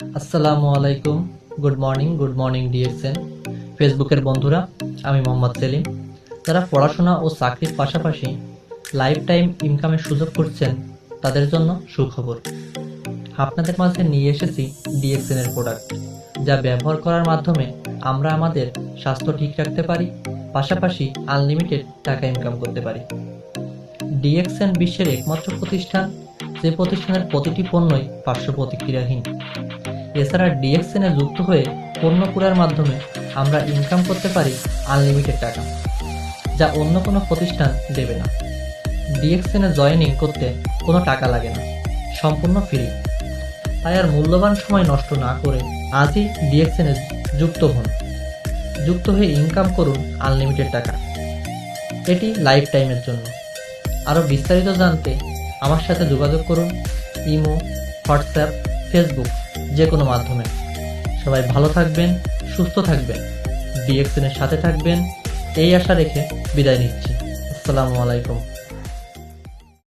আসসালামু আলাইকুম। Good morning good morning DXN ফেসবুকের বন্ধুরা, আমি মোহাম্মদ সেলিম। যারা পড়াশোনা ও চাকরির পাশাপাশি লাইফ টাইম ইনকামের সুযোগ করছেন তাদের জন্য সুখবর। আপনাদের মাঝে নিয়ে এসেছি ডিএক্সএন এর প্রোডাক্ট যা ব্যবহার করার মাধ্যমে আমরা আমাদের স্বাস্থ্য ঠিক রাখতে পারি, পাশাপাশি আনলিমিটেড টাকা ইনকাম করতে পারি। ডিএক্সএন বিশ্বের একমাত্র প্রতিষ্ঠান, যে প্রতিষ্ঠানের প্রতিটি পণ্যই পার্শ্ব প্রতিক্রিয়াহীন। এছাড়া ডিএক্সএন যুক্ত হয়ে পণ্য ক্রয়ের মাধ্যমে আমরা ইনকাম করতে পারি আনলিমিটেড টাকা, যা অন্য কোনো প্রতিষ্ঠান দেবে না। ডিএক্সএন জয়েনিং করতে কোনো টাকা লাগে না, সম্পূর্ণ ফ্রি তাই আর মূল্যবান সময় নষ্ট না করে আজই ডিএক্সএন এ যুক্ত হন। যুক্ত হয়ে ইনকাম করুন আনলিমিটেড টাকা। এটি লাইফ টাইমের জন্য। আরও বিস্তারিত জানতে আমার সাথে যোগাযোগ করুন, ইমো, হোয়াটসঅ্যাপ ফেসবুক যে কোনো মাধ্যমে। সবাই ভালো থাকবেন, সুস্থ থাকবেন। বিএক্সিনের সাথে থাকবেন। এই আশা রেখে বিদায় নিচ্ছি। আসসালামু আলাইকুম।